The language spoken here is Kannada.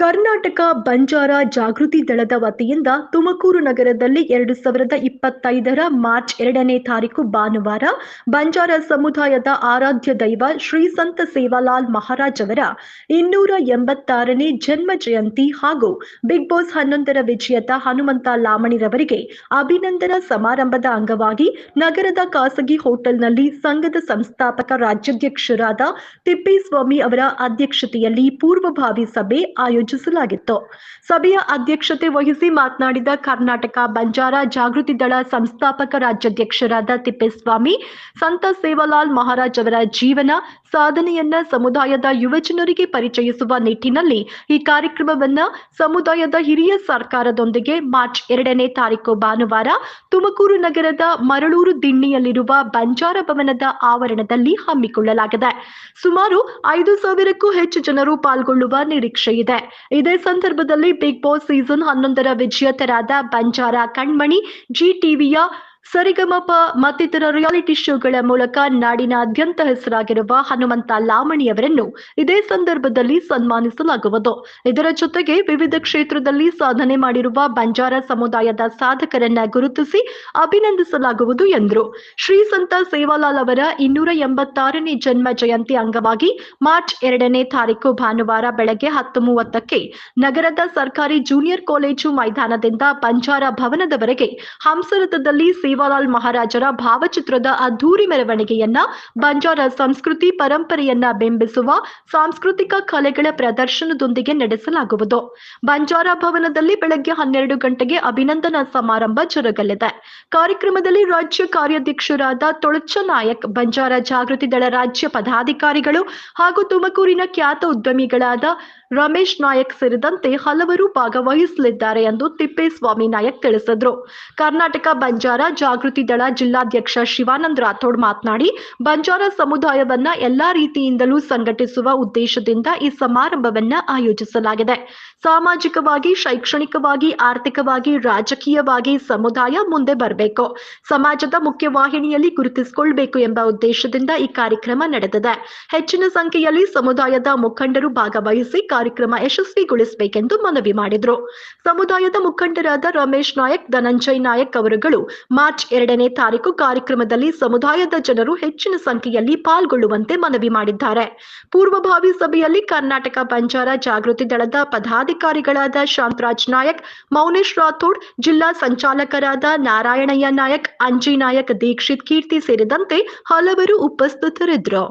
ಕರ್ನಾಟಕ ಬಂಜಾರ ಜಾಗೃತಿ ದಳದ ವತಿಯಿಂದ ತುಮಕೂರು ನಗರದಲ್ಲಿ ಎರಡು ಸಾವಿರದ ಇಪ್ಪತ್ತೈದರ ಮಾರ್ಚ್ ಎರಡನೇ ತಾರೀಕು ಭಾನುವಾರ ಬಂಜಾರ ಸಮುದಾಯದ ಆರಾಧ್ಯ ದೈವ ಶ್ರೀ ಸಂತ ಸೇವಾಲಾಲ್ ಮಹಾರಾಜ್ ಅವರ ಇನ್ನೂರ ಎಂಬತ್ತಾರನೇ ಜನ್ಮ ಜಯಂತಿ ಹಾಗೂ ಬಿಗ್ ಬಾಸ್ ಹನ್ನೊಂದರ ವಿಜೇತ ಹನುಮಂತ ಲಾಮಣಿರವರಿಗೆ ಅಭಿನಂದನಾ ಸಮಾರಂಭದ ಅಂಗವಾಗಿ ನಗರದ ಖಾಸಗಿ ಹೋಟೆಲ್ನಲ್ಲಿ ಸಂಘದ ಸಂಸ್ಥಾಪಕ ರಾಜ್ಯಾಧ್ಯಕ್ಷರಾದ ತಿಪ್ಪೇಸ್ವಾಮಿ ಅವರ ಅಧ್ಯಕ್ಷತೆಯಲ್ಲಿ ಪೂರ್ವಭಾವಿ ಸಭೆ ಆಯೋಜಿಸಲಾಗಿತ್ತು ಸಭೆಯ ಅಧ್ಯಕ್ಷತೆ ವಹಿಸಿ ಮಾತನಾಡಿದ ಕರ್ನಾಟಕ ಬಂಜಾರ ಜಾಗೃತಿ ದಳ ಸಂಸ್ಥಾಪಕ ರಾಜ್ಯಾಧ್ಯಕ್ಷರಾದ ತಿಪ್ಪೇಸ್ವಾಮಿ, ಸಂತ ಸೇವಾಲಾಲ್ ಮಹಾರಾಜ್ ಅವರ ಜೀವನ, ಸಾಧನೆಯನ್ನ ಸಮುದಾಯದ ಯುವಜನರಿಗೆ ಪರಿಚಯಿಸುವ ನಿಟ್ಟಿನಲ್ಲಿ ಈ ಕಾರ್ಯಕ್ರಮವನ್ನ ಸಮುದಾಯದ ಹಿರಿಯ ಸರ್ಕಾರದೊಂದಿಗೆ ಮಾರ್ಚ್ ಎರಡನೇ ತಾರೀಕು ಭಾನುವಾರ ತುಮಕೂರು ನಗರದ ಮರಳೂರು ದಿಣ್ಣಿಯಲ್ಲಿರುವ ಬಂಜಾರ ಭವನದ ಆವರಣದಲ್ಲಿ ಹಮ್ಮಿಕೊಳ್ಳಲಾಗಿದೆ. ಸುಮಾರು ಐದು ಸಾವಿರಕ್ಕೂ ಹೆಚ್ಚು ಜನರು ಪಾಲ್ಗೊಳ್ಳುವ ನಿರೀಕ್ಷೆ ಇದೆ. ಇದೇ ಸಂದರ್ಭದಲ್ಲಿ ಬಿಗ್ ಬಾಸ್ ಸೀಸನ್ ಹನ್ನೊಂದರ ವಿಜೇತರಾದ ಬಂಜಾರ ಕಣ್ಮಣಿ ಜಿ ಟಿವಿಯ ಸರಿಗಮಪ ಮತ್ತಿತರ ರಿಯಾಲಿಟಿ ಶೋಗಳ ಮೂಲಕ ನಾಡಿನಾದ್ಯಂತ ಹೆಸರಾಗಿರುವ ಹನುಮಂತ ಲಾಮಣಿಯವರನ್ನು ಇದೇ ಸಂದರ್ಭದಲ್ಲಿ ಸನ್ಮಾನಿಸಲಾಗುವುದು. ಇದರ ಜೊತೆಗೆ ವಿವಿಧ ಕ್ಷೇತ್ರದಲ್ಲಿ ಸಾಧನೆ ಮಾಡಿರುವ ಬಂಜಾರ ಸಮುದಾಯದ ಸಾಧಕರನ್ನ ಗುರುತಿಸಿ ಅಭಿನಂದಿಸಲಾಗುವುದು ಎಂದರು. ಶ್ರೀ ಸಂತ ಸೇವಾಲಾಲ್ ಅವರ ಇನ್ನೂರ ಎಂಬತ್ತಾರನೇ ಜನ್ಮ ಜಯಂತಿ ಅಂಗವಾಗಿ ಮಾರ್ಚ್ ಎರಡನೇ ತಾರೀಕು ಭಾನುವಾರ ಬೆಳಗ್ಗೆ ಹತ್ತು ಮೂವತ್ತಕ್ಕೆ ನಗರದ ಸರ್ಕಾರಿ ಜೂನಿಯರ್ ಕಾಲೇಜು ಮೈದಾನದಿಂದ ಬಂಜಾರ ಭವನದವರೆಗೆ ಹಂಸರಥದಲ್ಲಿ ಸೇವಾಲಾಲ್ ಮಹಾರಾಜರ ಭಾವಚಿತ್ರದ ಅದ್ಧೂರಿ ಮೆರವಣಿಗೆಯನ್ನ, ಬಂಜಾರ ಸಂಸ್ಕೃತಿ ಪರಂಪರೆಯನ್ನ ಬಿಂಬಿಸುವ ಸಾಂಸ್ಕೃತಿಕ ಕಲೆಗಳ ಪ್ರದರ್ಶನದೊಂದಿಗೆ ನಡೆಸಲಾಗುವುದು. ಬಂಜಾರ ಭವನದಲ್ಲಿ ಬೆಳಗ್ಗೆ ಹನ್ನೆರಡು ಗಂಟೆಗೆ ಅಭಿನಂದನಾ ಸಮಾರಂಭ ಜರುಗಲಿದೆ. ಕಾರ್ಯಕ್ರಮದಲ್ಲಿ ರಾಜ್ಯ ಕಾರ್ಯಾಧ್ಯಕ್ಷರಾದ ತೊಳಚ ನಾಯಕ್, ಬಂಜಾರ ಜಾಗೃತಿ ದಳ ರಾಜ್ಯ ಪದಾಧಿಕಾರಿಗಳು ಹಾಗೂ ತುಮಕೂರಿನ ಖ್ಯಾತ ಉದ್ಯಮಿಗಳಾದ ರಮೇಶ್ ನಾಯಕ್ ಸೇರಿದಂತೆ ಹಲವರು ಭಾಗವಹಿಸಲಿದ್ದಾರೆ ಎಂದು ತಿಪ್ಪೇಸ್ವಾಮಿ ನಾಯಕ್ ತಿಳಿಸಿದ್ರು. ಕರ್ನಾಟಕ ಬಂಜಾರ ಜಾಗೃತಿ ದಳ ಜಿಲ್ಲಾಧ್ಯಕ್ಷ ಶಿವಾನಂದ್ ರಾಥೋಡ್ ಮಾತನಾಡಿ, ಬಂಜಾರ ಸಮುದಾಯವನ್ನ ಎಲ್ಲಾ ರೀತಿಯಿಂದಲೂ ಸಂಘಟಿಸುವ ಉದ್ದೇಶದಿಂದ ಈ ಸಮಾರಂಭವನ್ನ ಆಯೋಜಿಸಲಾಗಿದೆ. ಸಾಮಾಜಿಕವಾಗಿ, ಶೈಕ್ಷಣಿಕವಾಗಿ, ಆರ್ಥಿಕವಾಗಿ, ರಾಜಕೀಯವಾಗಿ ಸಮುದಾಯ ಮುಂದೆ ಬರಬೇಕು. ಸಮಾಜದ ಮುಖ್ಯವಾಹಿನಿಯಲ್ಲಿ ಗುರುತಿಸಿಕೊಳ್ಬೇಕು ಎಂಬ ಉದ್ದೇಶದಿಂದ ಈ ಕಾರ್ಯಕ್ರಮ ನಡೆದಿದೆ. ಹೆಚ್ಚಿನ ಸಂಖ್ಯೆಯಲ್ಲಿ ಸಮುದಾಯದ ಮುಖಂಡರು ಭಾಗವಹಿಸಿ ಕಾರ್ಯಕ್ರಮ ಯಶಸ್ವಿಗೊಳಿಸಬೇಕೆಂದು ಮನವಿ ಮಾಡಿದ್ರು. ಸಮುದಾಯದ ಮುಖಂಡರಾದ ರಮೇಶ್ ನಾಯಕ್, ಧನಂಜಯ್ ನಾಯಕ್ ಅವರುಗಳು ಮಾರ್ಚ್ ಎರಡನೇ ತಾರೀಕು ಕಾರ್ಯಕ್ರಮದಲ್ಲಿ ಸಮುದಾಯದ ಜನರು ಹೆಚ್ಚಿನ ಸಂಖ್ಯೆಯಲ್ಲಿ ಪಾಲ್ಗೊಳ್ಳುವಂತೆ ಮನವಿ ಮಾಡಿದ್ದಾರೆ. ಪೂರ್ವಭಾವಿ ಸಭೆಯಲ್ಲಿ ಕರ್ನಾಟಕ ಬಂಜಾರ ಜಾಗೃತಿ ದಳದ ಪದಾಧಿಕಾರಿಗಳಾದ ಶಾಂತರಾಜ್ ನಾಯಕ್, ಮೌನೇಶ್ ರಾಥೋಡ್, ಜಿಲ್ಲಾ ಸಂಚಾಲಕರಾದ ನಾರಾಯಣಯ್ಯ ನಾಯಕ್, ಅಂಜಿ ನಾಯಕ್, ದೀಕ್ಷಿತ್ ಕೀರ್ತಿ ಸೇರಿದಂತೆ ಹಲವರು ಉಪಸ್ಥಿತರಿದ್ದರು.